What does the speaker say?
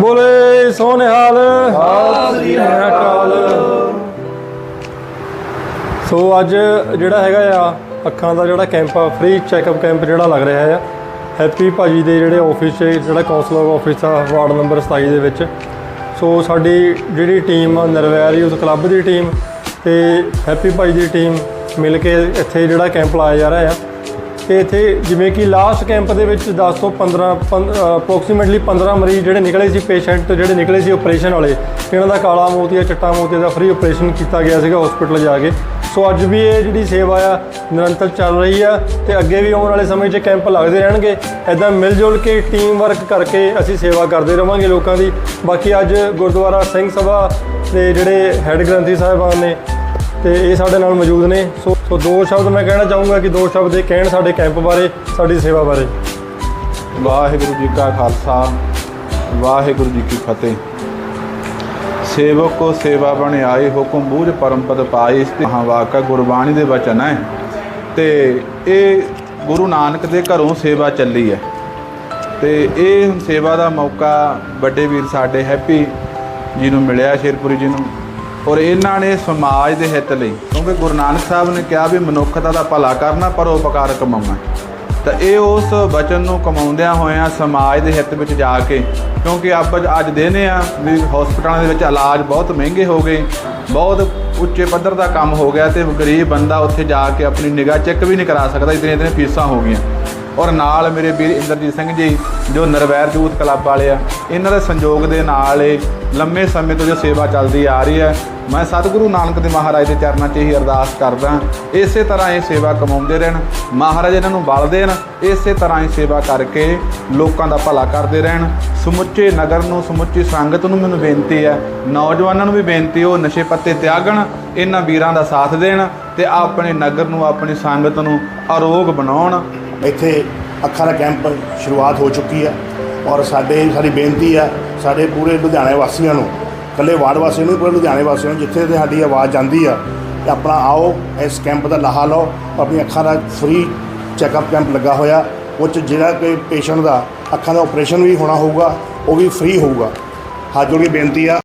ਬੋਲੇ ਸੋਨਿਹਾਲ। ਸ੍ਰੀ ਅਕਾਲ ਸੋ ਅੱਜ ਜਿਹੜਾ ਹੈਗਾ ਆ, ਅੱਖਾਂ ਦਾ ਜਿਹੜਾ ਕੈਂਪ ਆ ਫ੍ਰੀ ਚੈੱਕਅਪ ਕੈਂਪ ਜਿਹੜਾ ਲੱਗ ਰਿਹਾ ਆ। ਹੈਪੀ ਭਾਜੀ ਦੇ ਜਿਹੜੇ ਆਫਿਸ 'ਚ ਜਿਹੜਾ ਕਾਉਂਸਲਰ ਆਫਿਸ ਆ, ਵਾਰਡ ਨੰਬਰ 27 ਦੇ ਵਿੱਚ। ਸੋ ਸਾਡੀ ਜਿਹੜੀ ਟੀਮ ਆ, ਨਿਰਵੈਰ ਯੂਥ ਕਲੱਬ ਦੀ ਟੀਮ ਤੇ ਹੈਪੀ ਭਾਜੀ ਦੀ ਟੀਮ ਮਿਲ ਕੇ ਇੱਥੇ ਜਿਹੜਾ ਕੈਂਪ ਲਾਇਆ ਜਾ ਰਿਹਾ ਆ। ਤੇ ਇੱਥੇ ਜਿਵੇਂ ਕਿ ਲਾਸਟ ਕੈਂਪ ਦੇ ਵਿੱਚ 10 ਤੋਂ 15 ਅਪਰੋਕਸੀਮੇਟਲੀ 15 ਮਰੀਜ਼ ਜਿਹੜੇ ਨਿਕਲੇ ਸੀ ਪੇਸ਼ੈਂਟ ਜਿਹੜੇ ਨਿਕਲੇ ਸੀ ਆਪਰੇਸ਼ਨ ਵਾਲੇ, ਇਹਨਾਂ ਦਾ ਕਾਲਾ ਮੋਤੀਆ ਚਿੱਟਾ ਮੋਤੀਆ ਦਾ ਫ੍ਰੀ ਆਪਰੇਸ਼ਨ ਕੀਤਾ ਗਿਆ ਸੀਗਾ ਹਸਪੀਟਲ ਜਾ ਕੇ। ਸੋ ਅੱਜ ਵੀ ਇਹ ਜਿਹੜੀ ਸੇਵਾ ਆ ਨਿਰੰਤਰ ਚੱਲ ਰਹੀ ਆ ਤੇ ਅੱਗੇ ਵੀ ਆਉਣ ਵਾਲੇ ਸਮੇਂ 'ਚ ਕੈਂਪ ਲੱਗਦੇ ਰਹਿਣਗੇ। ਐਦਾਂ ਮਿਲ ਜੁਲ ਕੇ ਟੀਮ ਵਰਕ ਕਰਕੇ ਅਸੀਂ ਸੇਵਾ ਕਰਦੇ ਰਵਾਂਗੇ ਲੋਕਾਂ ਦੀ। ਬਾਕੀ ਅੱਜ ਗੁਰਦੁਆਰਾ ਸਿੰਘ ਸਭਾ ਦੇ ਜਿਹੜੇ ਹੈੱਡ ਗ੍ਰੰਥੀ ਸਾਹਿਬਾਨ ਨੇ ਤੇ ਇਹ ਸਾਡੇ ਨਾਲ ਮੌਜੂਦ ਨੇ। ਸੋ ਸੋ ਦੋ ਸ਼ਬਦ ਮੈਂ ਕਹਿਣਾ ਚਾਹੂੰਗਾ ਕਿ ਦੋ ਸ਼ਬਦ ਇਹ ਕਹਿਣ ਸਾਡੇ ਕੈਂਪ ਬਾਰੇ, ਸਾਡੀ ਸੇਵਾ ਬਾਰੇ। ਵਾਹਿਗੁਰੂ ਜੀ ਕਾ ਖਾਲਸਾ, ਵਾਹਿਗੁਰੂ ਜੀ ਕੀ ਫਤਿਹ। ਸੇਵਕ ਕੋ ਸੇਵਾ ਬਣ ਆਏ ਹੁਕਮ ਬੂਝ ਪਰਮ ਪਦ ਪਾਏ ਇਸ ਤੇ ਹਾਂ ਵਾਕਾ ਗੁਰਬਾਣੀ ਦੇ ਵਚਨ ਹੈ। ਤੇ ਇਹ ਗੁਰੂ ਨਾਨਕ ਦੇ ਘਰੋਂ ਸੇਵਾ ਚੱਲੀ ਹੈ। ਤੇ ਇਹ ਸੇਵਾ ਦਾ ਮੌਕਾ ਵੱਡੇ ਵੀਰ ਸਾਡੇ ਹੈਪੀ ਜੀ ਨੂੰ ਮਿਲਿਆ, ਸ਼ੇਰਪੁਰੀ ਜੀ ਨੂੰ। ਔਰ ਇਹਨਾਂ ਨੇ ਸਮਾਜ ਦੇ ਹਿੱਤ ਲਈ, ਕਿਉਂਕਿ ਗੁਰੂ ਨਾਨਕ ਸਾਹਿਬ ਨੇ ਕਿਹਾ ਵੀ ਮਨੁੱਖਤਾ ਦਾ ਭਲਾ ਕਰਨਾ, ਪਰ ਪਰਉਪਕਾਰ ਕਮਾਉਣਾ। ਤਾਂ ਇਹ ਉਸ ਵਚਨ ਨੂੰ ਕਮਾਉਂਦਿਆਂ ਹੋਇਆਂ ਸਮਾਜ ਦੇ ਹਿੱਤ ਵਿੱਚ ਜਾ ਕੇ, ਕਿਉਂਕਿ ਆਪ ਅੱਜ ਦੇਨੇ ਆ ਵੀ ਹਸਪਤਾਲਾਂ ਦੇ ਵਿੱਚ ਇਲਾਜ ਬਹੁਤ ਮਹਿੰਗੇ ਹੋ ਗਏ, ਬਹੁਤ ਉੱਚੇ ਪੱਧਰ ਦਾ ਕੰਮ ਹੋ ਗਿਆ ਤੇ ਗਰੀਬ ਬੰਦਾ ਉੱਥੇ ਜਾ ਕੇ ਆਪਣੀ ਨਿਗਾਹ ਚੈੱਕ ਵੀ ਨਹੀਂ ਕਰਾ ਸਕਦਾ ਇਤਨੇ ਇਤਨੇ ਫੀਸਾਂ ਹੋ ਗਈਆਂ। ਔਰ ਨਾਲ ਮੇਰੇ ਵੀਰ ਇੰਦਰਜੀਤ ਸਿੰਘ ਜੀ, ਜੋ ਨਰਵੈਰ ਯੂਥ ਕਲੱਬ ਵਾਲੇ ਆ, ਇਹਨਾਂ ਦੇ ਸੰਯੋਗ ਦੇ ਨਾਲ ਇਹ ਲੰਮੇ ਸਮੇਂ ਤੋਂ ਜੋ ਸੇਵਾ ਚੱਲਦੀ ਆ ਰਹੀ ਹੈ ਮੈਂ ਸਤਿਗੁਰੂ ਨਾਨਕ ਦੇ ਮਹਾਰਾਜ ਦੇ ਚਰਨਾਂ 'ਚ ਹੀ ਅਰਦਾਸ ਕਰਦਾ ਇਸੇ ਤਰ੍ਹਾਂ ਇਹ ਸੇਵਾ ਕਮਾਉਂਦੇ ਰਹਿਣ, ਮਹਾਰਾਜ ਇਹਨਾਂ ਨੂੰ ਬਲ ਦੇਣ, ਇਸੇ ਤਰ੍ਹਾਂ ਹੀ ਸੇਵਾ ਕਰਕੇ ਲੋਕਾਂ ਦਾ ਭਲਾ ਕਰਦੇ ਰਹਿਣ। ਸਮੁੱਚੇ ਨਗਰ ਨੂੰ, ਸਮੁੱਚੀ ਸੰਗਤ ਨੂੰ ਮੈਨੂੰ ਬੇਨਤੀ ਹੈ, ਨੌਜਵਾਨਾਂ ਨੂੰ ਵੀ ਬੇਨਤੀ ਉਹ ਨਸ਼ੇ ਪੱਤੇ ਤਿਆਗਣ, ਇਹਨਾਂ ਵੀਰਾਂ ਦਾ ਸਾਥ ਦੇਣ ਤੇ ਆਪਣੇ ਨਗਰ ਨੂੰ, ਆਪਣੀ ਸੰਗਤ ਨੂੰ ਅਰੋਗ ਬਣਾਉਣ। ਇੱਥੇ ਅੱਖਾਂ ਦਾ ਕੈਂਪ ਸ਼ੁਰੂਆਤ ਹੋ ਚੁੱਕੀ ਆ ਔਰ ਸਾਡੇ, ਸਾਡੀ ਬੇਨਤੀ ਆ ਸਾਡੇ ਪੂਰੇ ਲੁਧਿਆਣੇ ਵਾਸੀਆਂ ਨੂੰ, ਇਕੱਲੇ ਵਾਰਡ ਵਾਸੀਆਂ ਨੂੰ ਪੂਰੇ ਲੁਧਿਆਣੇ ਵਾਸੀਆਂ ਨੂੰ, ਜਿੱਥੇ ਤੇ ਸਾਡੀ ਆਵਾਜ਼ ਜਾਂਦੀ ਆ ਤੇ ਆਪਣਾ ਆਓ, ਇਸ ਕੈਂਪ ਦਾ ਲਾਹਾ ਲਓ, ਆਪਣੀ ਅੱਖਾਂ ਦਾ ਫ੍ਰੀ ਚੈੱਕਅਪ ਕੈਂਪ ਲੱਗਾ ਹੋਇਆ, ਉਹ 'ਚ ਜਿਹੜਾ ਕੋਈ ਪੇਸ਼ੈਂਟ ਦਾ ਅੱਖਾਂ ਦਾ ਆਪਰੇਸ਼ਨ ਵੀ ਹੋਣਾ ਹੋਊਗਾ, ਉਹ ਵੀ ਫ੍ਰੀ ਹੋਊਗਾ। ਹੱਥ ਜੋੜ ਕੇ ਬੇਨਤੀ ਆ।